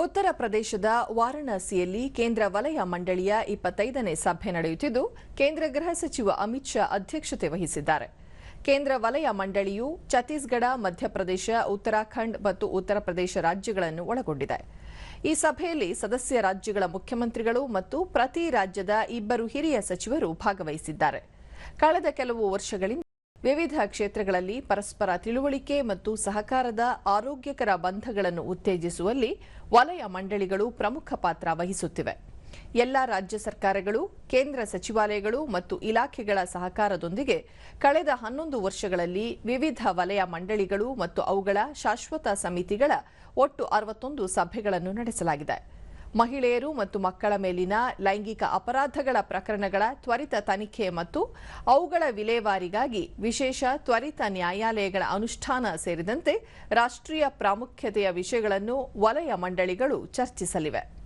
ಉತ್ತರ ಪ್ರದೇಶದ ವಾರಾಣಸಿಯಲ್ಲಿ ಕೇಂದ್ರ ವಲಯ ಮಂಡಳಿಯ ಇಪ್ಪತ್ತೈದನೇ ಸಭೆ ನಡೆಯುತ್ತಿದ್ದು, ಕೇಂದ್ರ ಗೃಹ ಸಚಿವ ಅಮಿತ್ ಶಾ ಅಧ್ಯಕ್ಷತೆ ವಹಿಸಿದ್ದಾರೆ. ಕೇಂದ್ರ ವಲಯ ಮಂಡಳಿಯು ಛತ್ತೀಸ್ಗಢ, ಮಧ್ಯಪ್ರದೇಶ, ಉತ್ತರಾಖಂಡ್ ಮತ್ತು ಉತ್ತರ ಪ್ರದೇಶ ರಾಜ್ಯಗಳನ್ನು ಒಳಗೊಂಡಿದೆ. ಈ ಸಭೆಯಲ್ಲಿ ಸದಸ್ಯ ರಾಜ್ಯಗಳ ಮುಖ್ಯಮಂತ್ರಿಗಳು ಮತ್ತು ಪ್ರತಿ ರಾಜ್ಯದ ಇಬ್ಬರು ಹಿರಿಯ ಸಚಿವರು ಭಾಗವಹಿಸಿದ್ದಾರೆ. ಕಳೆದ ಕೆಲವು ವರ್ಷಗಳಿಂದ ವಿವಿಧ ಕ್ಷೇತ್ರಗಳಲ್ಲಿ ಪರಸ್ಪರ ತಿಳುವಳಿಕೆ ಮತ್ತು ಸಹಕಾರದ ಆರೋಗ್ಯಕರ ಬಂಧಗಳನ್ನು ಉತ್ತೇಜಿಸುವಲ್ಲಿ ವಲಯ ಮಂಡಳಿಗಳು ಪ್ರಮುಖ ಪಾತ್ರ ವಹಿಸುತ್ತಿವೆ. ಎಲ್ಲ ರಾಜ್ಯ ಸರ್ಕಾರಗಳು, ಕೇಂದ್ರ ಸಚಿವಾಲಯಗಳು ಮತ್ತು ಇಲಾಖೆಗಳ ಸಹಕಾರದೊಂದಿಗೆ ಕಳೆದ ಹನ್ನೊಂದು ವರ್ಷಗಳಲ್ಲಿ ವಿವಿಧ ವಲಯ ಮಂಡಳಿಗಳು ಮತ್ತು ಅವುಗಳ ಶಾಶ್ವತ ಸಮಿತಿಗಳ ಒಟ್ಟು ಅರವತ್ತೊಂದು ಸಭೆಗಳನ್ನು ನಡೆಸಲಾಗಿದೆ. ಮಹಿಳೆಯರು ಮತ್ತು ಮಕ್ಕಳ ಮೇಲಿನ ಲೈಂಗಿಕ ಅಪರಾಧಗಳ ಪ್ರಕರಣಗಳ ತ್ವರಿತ ತನಿಖೆ ಮತ್ತು ಅವುಗಳ ವಿಲೇವಾರಿಗಾಗಿ ವಿಶೇಷ ತ್ವರಿತ ನ್ಯಾಯಾಲಯಗಳ ಅನುಷ್ಠಾನ ಸೇರಿದಂತೆ ರಾಷ್ಟ್ರೀಯ ಪ್ರಾಮುಖ್ಯತೆಯ ವಿಷಯಗಳನ್ನು ವಲಯ ಮಂಡಳಿಗಳು ಚರ್ಚಿಸಲಿವೆ.